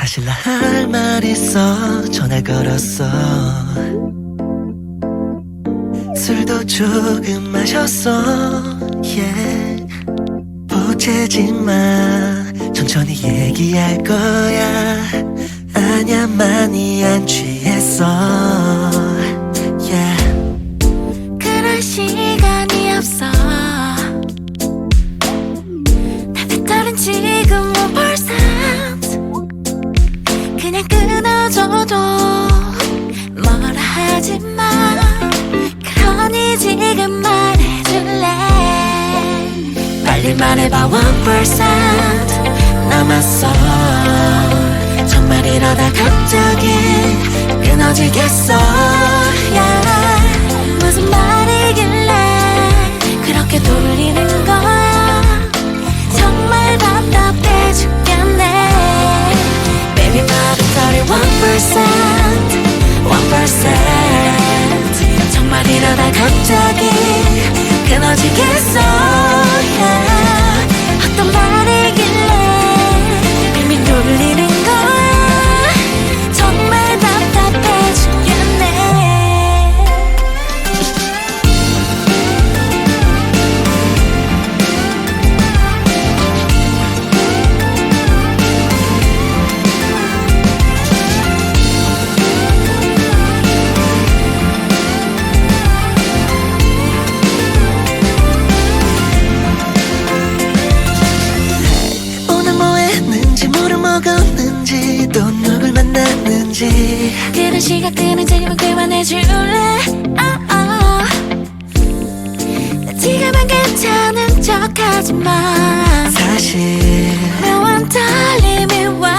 사실 나 할 말 있어. 전화 걸었어. 술도 조금 마셨어. Yeah. 보채지 마 천천히 얘기할 거야. 아냐 많이 안 취했어. Yeah. 그럴 시 지금 말해줄래? 빨리 말해봐 1% 남았어. 정말 이러다 갑자기 끊어지겠어. Yeah. 무슨 말이길래 그렇게 돌리는 거야? 정말 답답해 죽겠네. Baby 말은 sorry 1% 1% 정말 이러다 갑자기 지겠 뭐를 먹었는지 또 누굴 만났는지. 그런 시각들은 제발 그만해 줄래? 아, 아. 나 지금은 괜찮은 척 하지마 사실 묘한 떨림이 와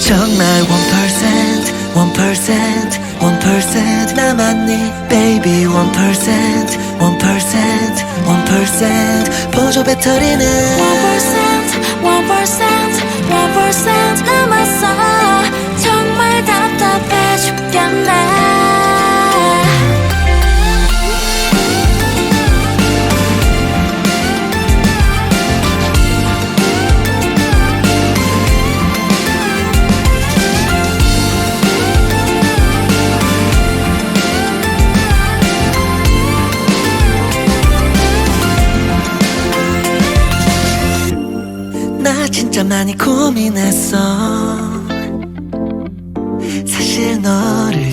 정말 1% 1% 1% 남았니 baby? 1% 1% 1% 보조 배터리는 1% 1% 1% 남았어 정 나 진짜 많이 고민했어. 사실 너를